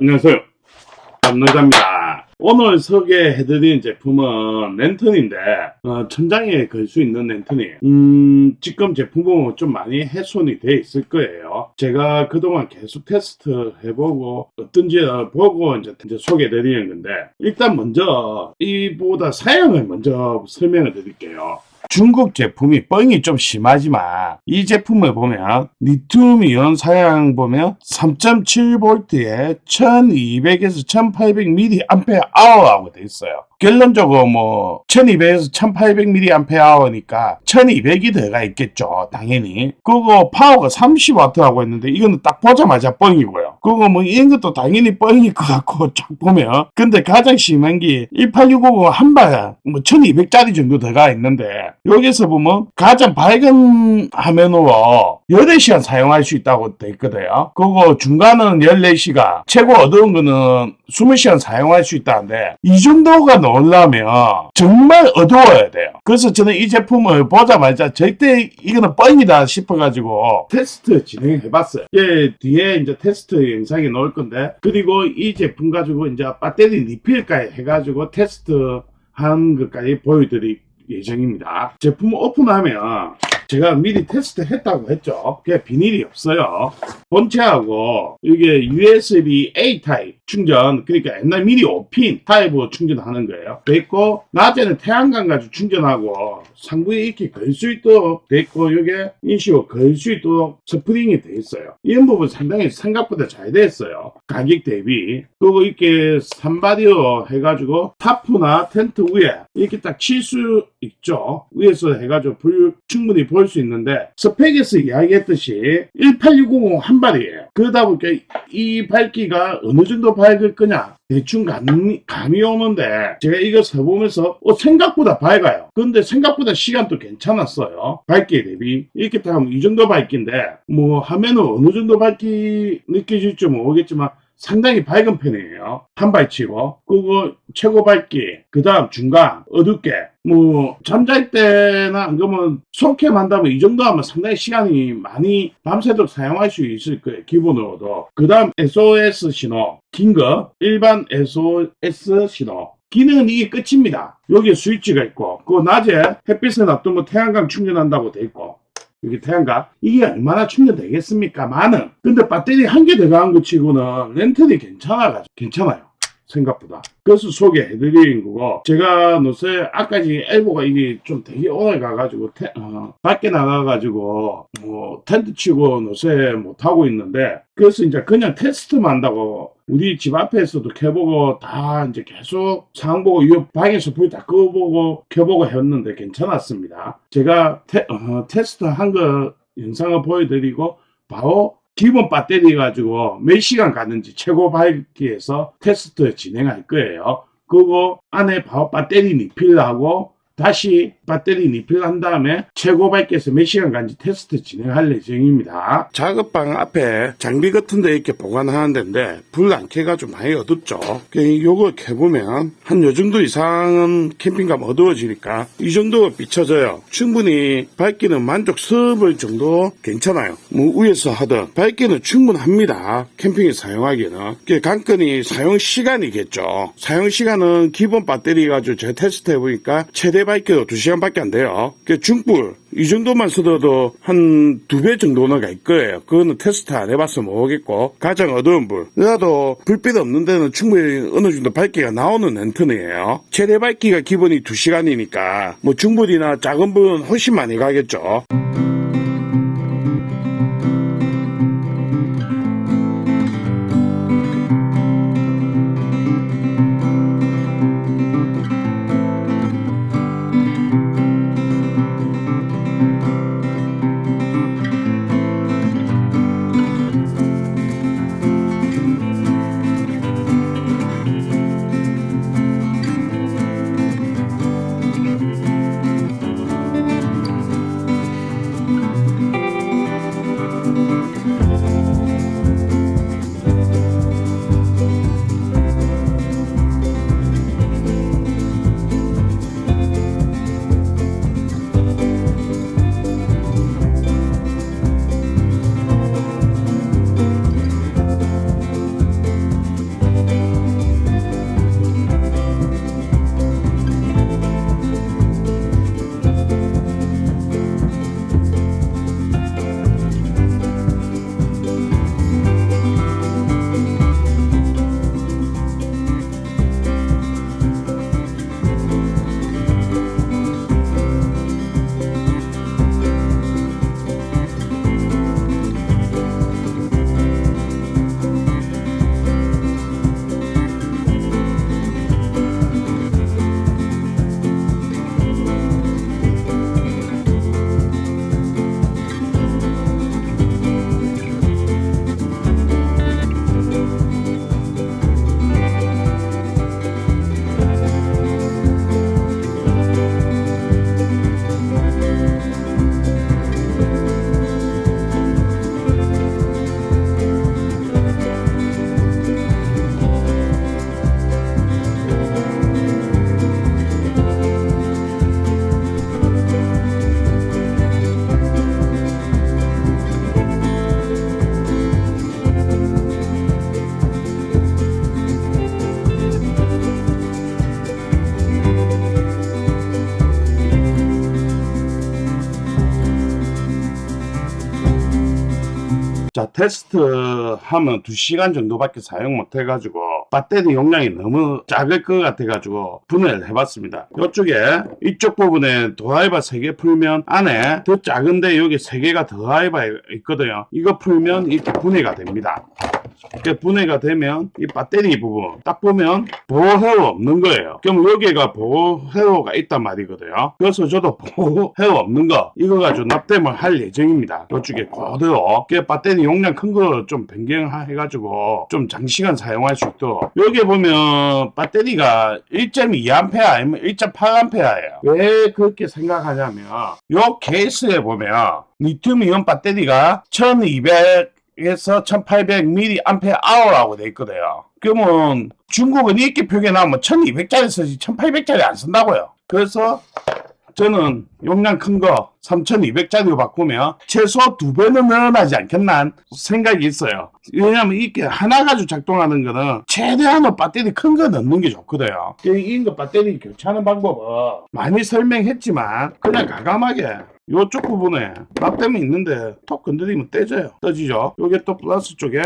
안녕하세요. 남노자입니다. 오늘 소개해드린 제품은 랜턴인데, 어, 천장에 걸 수 있는 랜턴이에요. 음, 지금 제품은 좀 많이 훼손이 돼 있을 거예요. 제가 그동안 계속 테스트 해보고, 어떤지 보고 이제, 이제 소개해드리는 건데, 일단 먼저, 이보다 사양을 먼저 설명을 드릴게요. 중국 제품이 뻥이 좀 심하지만 이 제품을 보면 리튬 이온 사양 보면 3.7V에 1200에서 1800mAh하고 돼 있어요. 결론적으로 뭐 1200에서 1800mAh니까 1200이 들어가 있겠죠. 당연히. 그거 파워가 30W라고 했는데 이거는 딱 보자마자 뻥이고요. 그거 뭐 이런 것도 당연히 뻥일 것 같고 쫙 보면 근데 가장 심한 게 18650 한발 뭐 1200짜리 정도 들어가 있는데 여기서 보면 가장 밝은 화면으로 8시간 사용할 수 있다고 돼 있거든요. 그거 중간은 14시간, 최고 어두운 거는 20시간 사용할 수 있다는데 이 정도가 나오려면 정말 어두워야 돼요. 그래서 저는 이 제품을 보자마자 절대 이거는 뻥이다 싶어가지고 테스트 진행해 봤어요. 예, 뒤에 이제 테스트 영상이 나올 건데 그리고 이 제품 가지고 이제 배터리 리필까지 해가지고 테스트 한 것까지 보여드릴 예정입니다. 제품 오픈하면 제가 미리 테스트 했다고 했죠. 그게 비닐이 없어요. 본체하고 이게 USB A 타입 충전 그러니까 옛날 미니 5핀 타입으로 충전하는 거예요. 돼 있고 낮에는 태양광 가지고 충전하고 상부에 이렇게 걸 수 있도록 돼 있고 이게 인식으로 걸 수 있도록 스프링이 돼 있어요. 이런 부분 상당히 생각보다 잘 됐어요. 가격 대비 그리고 이렇게 산바디로 해가지고 타프나 텐트 위에 이렇게 딱 칠 수 있죠. 위에서 해가지고 불 충분히 볼수 있는데 스펙에서 이야기했듯이 18650 한 발이에요. 그러다 보니까 이 밝기가 어느 정도 밝을 거냐 대충 감이, 감이 오는데 제가 이거 써보면서 어, 생각보다 밝아요. 근데 생각보다 시간도 괜찮았어요. 밝기 대비 이렇게 딱 하면 이 정도 밝기인데 뭐 하면은 어느 정도 밝기 느껴질지 모르겠지만 상당히 밝은 편이에요. 한발 치고. 그거 최고 밝기. 그 다음 중간. 어둡게. 뭐, 잠잘 때나 안 그러면 손캠 한다면 이 정도 하면 상당히 시간이 많이 밤새도록 사용할 수 있을 거예요. 기본으로도. 그 다음 SOS 신호. 긴 거. 일반 SOS 신호. 기능은 이게 끝입니다. 여기에 스위치가 있고, 그 낮에 햇빛에 놔두면 태양광 충전한다고 돼 있고, 여기 태양광 이게 얼마나 충전되겠습니까? 많은 근데 배터리 한 개 들어간 거 치고는 렌턴이 괜찮아가지고 괜찮아요 생각보다 그래서 소개해드린 거고 제가 노새 아까지 엘보가 이게 좀 되게 오래 가가지고 테- 어, 밖에 나가가지고 뭐 텐트 치고 노새 못하고 있는데 그래서 이제 그냥 테스트만 한다고 우리 집 앞에서도 켜보고 다 이제 계속 상황 보고 이 방에서 불 다 끄보고 켜보고 했는데 괜찮았습니다. 제가 테, 스트 한 거 영상을 보여드리고 바로 기본 배터리 가지고 몇 시간 가는지 최고 밝기에서 테스트 진행할 거예요. 그거 안에 배터리 리필하고 다시 배터리 리필한 다음에 최고 밝기에서 몇 시간 간지 테스트 진행할 예정입니다. 작업방 앞에 장비 같은 데 이렇게 보관하는 데인데 불 안 켜가지고 많이 어둡죠. 그 요거 켜보면 한 요 정도 이상은 캠핑가면 어두워지니까 이 정도 비춰져요. 충분히 밝기는 만족스러울 정도 괜찮아요. 뭐 위에서 하든 밝기는 충분합니다. 캠핑에 사용하기에는. 그 관건이 사용 시간이겠죠. 사용 시간은 기본 배터리 가지고 제가 테스트 해보니까 최대 밝기도 2시간 밖에 안 돼요. 그 중불 이 정도만 쓰더라도 한 두 배 정도는 갈 거예요. 그거는 테스트 안 해봐서 모르겠고 가장 어두운 불. 그래도 불빛 없는 데는 충분히 어느 정도 밝기가 나오는 랜턴이에요. 최대 밝기가 기본이 2시간이니까 뭐 중불이나 작은 불은 훨씬 많이 가겠죠. 자, 테스트 하면 2시간 정도밖에 사용 못 해가지고, 배터리 용량이 너무 작을 것 같아가지고, 분해를 해봤습니다. 이쪽에, 이쪽 부분에 드라이버 3개 풀면, 안에 더 작은데 여기 3개가 드라이버 있거든요. 이거 풀면 이렇게 분해가 됩니다. 이렇게 분해가 되면, 이 배터리 부분, 딱 보면, 보호 회로 없는 거예요. 그럼 여기가 보호 회로가 있단 말이거든요. 그래서 저도 보호 회로 없는 거, 이거 가지고 납땜을 할 예정입니다. 이쪽에 그대로. 그 배터리 용량 큰 거 좀 변경해가지고 좀 장시간 사용할 수 있도록. 여기 보면 배터리가 1.2A 아니면 1.8A예요. 왜 그렇게 생각하냐면 요 케이스에 보면 리튬이온 배터리가 1200 에서 1800mAh라고 돼 있거든요. 그러면 중국은 이렇게 표기해 나오면 1200짜리 쓰지 1800짜리 안 쓴다고요. 그래서 저는 용량 큰 거 3200짜리로 바꾸면 최소 두 배는 늘어나지 않겠나 생각이 있어요. 왜냐면 이게 하나 가지고 작동하는 거는 최대한으로 배터리 큰 거 넣는 게 좋거든요. 이거 배터리 교체하는 방법은 많이 설명했지만 그냥 가감하게 요쪽 부분에 납땜이 있는데 톡 건드리면 떼져요. 떠지죠. 요게 또 플러스 쪽에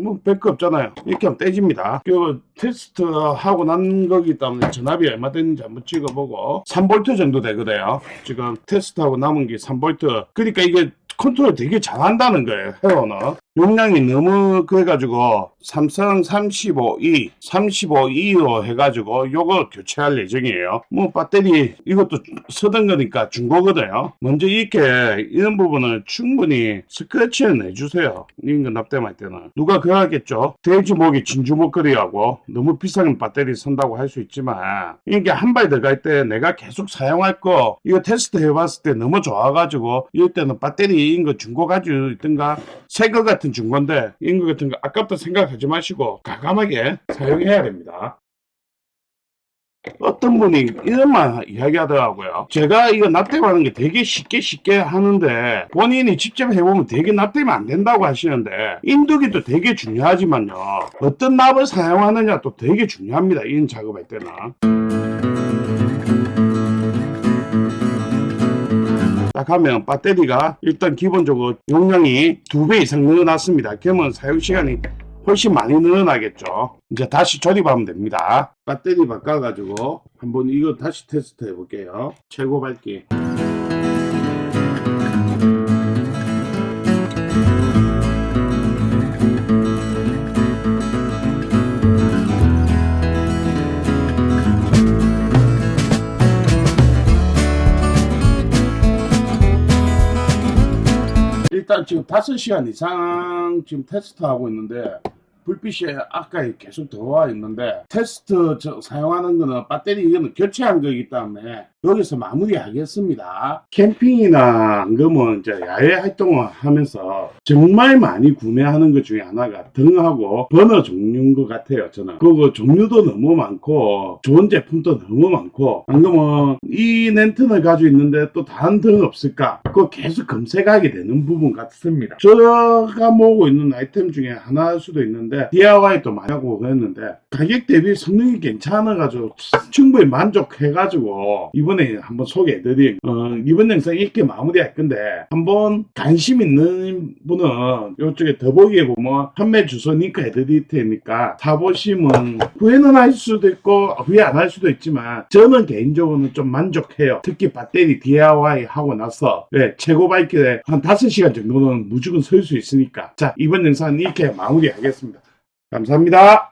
뭐별거 없잖아요. 이렇게 하면 떼집니다. 그 테스트 하고 난 거기 때문에 전압이 얼마 되는지 한번 찍어보고 3V 정도 되거든요. 지금 테스트하고 남은 게 3V. 그러니까 이게 컨트롤 되게 잘한다는 거예요. 헤어는. 용량이 너무 그래가지고 삼성 35E, 35E로 해가지고 요거 교체할 예정이에요. 뭐 배터리 이것도 쓰던 거니까 중고거든요. 먼저 이렇게 이런 부분을 충분히 스크래치를 내주세요. 이거 납땜할 때는 누가 그러겠죠. 돼지목이 진주목걸이하고 너무 비싼 배터리 선다고 할 수 있지만 이게 한 발 들어갈 때 내가 계속 사용할 거 이거 테스트 해봤을 때 너무 좋아가지고 이럴 때는 배터리 인 거 중고 가지고 있든가 새 거 같은 중고인데 인거 같은 거 아깝다 생각하지 마시고 과감하게 사용해야 됩니다. 어떤 분이 이런 말 이야기하더라고요. 제가 이거 납땜하는 게 되게 쉽게 쉽게 하는데 본인이 직접 해보면 되게 납땜이 안 된다고 하시는데 인두기도 되게 중요하지만요. 어떤 납을 사용하느냐 또 되게 중요합니다. 이런 작업할 때는. 딱 하면 배터리가 일단 기본적으로 용량이 두 배 이상 늘어났습니다. 그러면 사용 시간이 훨씬 많이 늘어나겠죠. 이제 다시 조립하면 됩니다. 배터리 바꿔가지고 한번 이거 다시 테스트 해볼게요. 최고 밝기. 일단 지금 5시간 이상 지금 테스트하고 있는데 불빛이 아까 계속 들어와 있는데 테스트 저 사용하는 거는 배터리 이거는 교체한 거기 때문에 여기서 마무리하겠습니다. 캠핑이나 안 그러면 이제 야외 활동을 하면서 정말 많이 구매하는 것 중에 하나가 등하고 버너 종류인 것 같아요. 저는 그거 종류도 너무 많고 좋은 제품도 너무 많고 안 그러면 이 랜턴을 가지고 있는데 또 다른 등 없을까? 그거 계속 검색하게 되는 부분 같습니다. 제가 모으고 있는 아이템 중에 하나일 수도 있는데 DIY도 많이 하고 그랬는데 가격 대비 성능이 괜찮아가지고 충분히 만족해가지고 이번에 한번 소개해드린 어, 이번 영상 이렇게 마무리할 건데 한번 관심 있는 분은 이쪽에 더보기에 보면 판매 주소 링크 해드릴 테니까 사보시면 후회는 할 수도 있고 후회 안 할 수도 있지만 저는 개인적으로는 좀 만족해요. 특히 배터리 DIY 하고 나서 네, 최고 밝기에 한 5시간 정도는 무조건 설 수 있으니까. 자 이번 영상은 이렇게 마무리하겠습니다. 감사합니다